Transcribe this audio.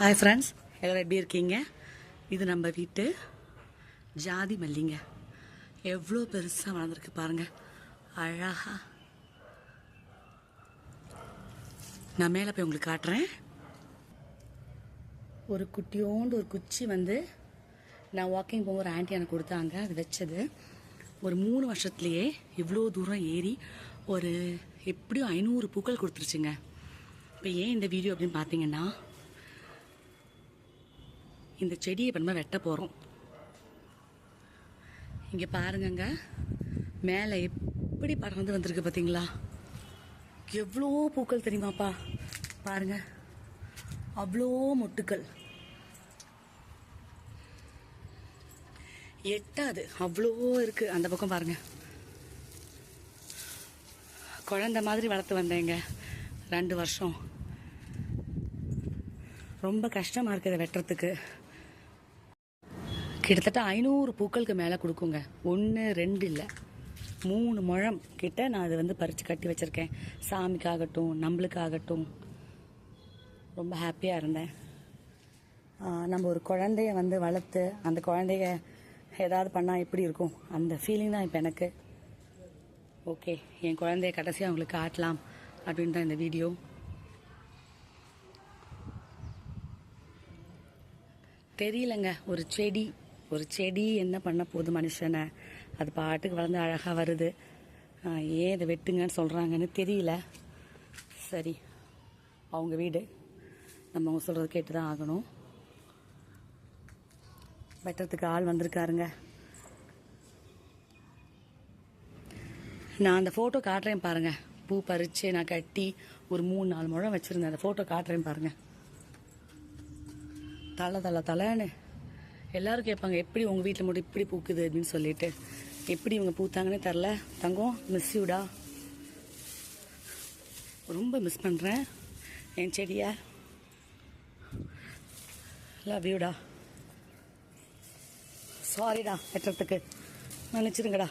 Hi friends எல்லோரும் எப்படி இருக்கீங்க? இது நம்ம வீட்டு ஜாதி மல்லிங்க. எவ்வளோ பெருசாக வளர்ந்துருக்கு பாருங்கள் அழகாக நான் மேலே போய் உங்களுக்கு காட்டுறேன். ஒரு குட்டியோண்டு ஒரு குச்சி வந்து நான் வாக்கிங் போகும்போது ஒரு ஆண்டி எனக்கு கொடுத்தாங்க. அது வச்சது. ஒரு மூணு வருஷத்துலேயே இவ்வளோ தூரம் ஏறி ஒரு எப்படியும் ஐநூறு பூக்கள் கொடுத்துருச்சுங்க. இப்போ ஏன் இந்த வீடியோ அப்படின்னு பார்த்தீங்கன்னா இந்த செடியை இப்போ நம்ம வெட்ட போகிறோம் இங்கே பாருங்கங்க. மேலே எப்படி பறந்து வந்திருக்கு பார்த்தீங்களா எவ்வளோ பூக்கள் தெரியுமாப்பா? பாருங்க. அவ்வளோ மொட்டுக்கள். எட்டாது. அவ்வளோ இருக்குது அந்த பக்கம் பாருங்க. குழந்த மாதிரி வளர்த்து வந்தேங்க. ரெண்டு வருஷம். ரொம்ப கஷ்டமாக இருக்குது வெட்டுறதுக்கு. கிட்டத்தட்ட ஐநூறு பூக்களுக்கு மேலே கொடுக்குங்க. ஒன்று ரெண்டு இல்லை. மூணு முழம் கிட்ட நான் அதை வந்து பறித்து கட்டி வச்சுருக்கேன். சாமிக்காகட்டும் நம்மளுக்காகட்டும். ரொம்ப ஹாப்பியாக இருந்தேன். நம்ம ஒரு குழந்தைய வந்து வளர்த்து அந்த குழந்தைய ஏதாவது பண்ணால் எப்படி இருக்கும்? அந்த ஃபீலிங் தான் இப்போ எனக்கு. ஓகே என் குழந்தைய கடைசியாக அவங்களுக்கு காட்டலாம் அப்படின்னு தான் இந்த வீடியோ தெரியலங்க ஒரு செடி. ஒரு செடி என்ன பண்ண போகுது மனுஷனை? அது பாட்டுக்கு வளர்ந்து அழகாக வருது. ஏன் இதை வெட்டுங்கன்னு சொல்கிறாங்கன்னு தெரியல. சரி அவங்க வீடு. நம்ம அவங்க சொல்கிறது கேட்டு தான் ஆகணும். வெட்டுறதுக்கு ஆள் வந்திருக்காருங்க. நான் அந்த ஃபோட்டோ காட்டுறேன் பாருங்கள் பூ பறித்து நான் கட்டி ஒரு மூணு நாலு முழம் வச்சுருந்தேன். அந்த ஃபோட்டோ காட்டுறேன் பாருங்கள் தலை தலை தலைன்னு எல்லாரும் கேட்பாங்க எப்படி உங்கள் வீட்டில் மட்டும் இப்படி பூக்குது? அப்படின்னு சொல்லிட்டு. எப்படி இவங்க பூத்தாங்கன்னே தெரில தங்கம் மிஸ் யூடா ரொம்ப மிஸ் பண்ணுறேன் என் செடியை. லவ் யூடா சாரிடா வெட்டுறதுக்கு. மன்னிச்சிருங்கடா.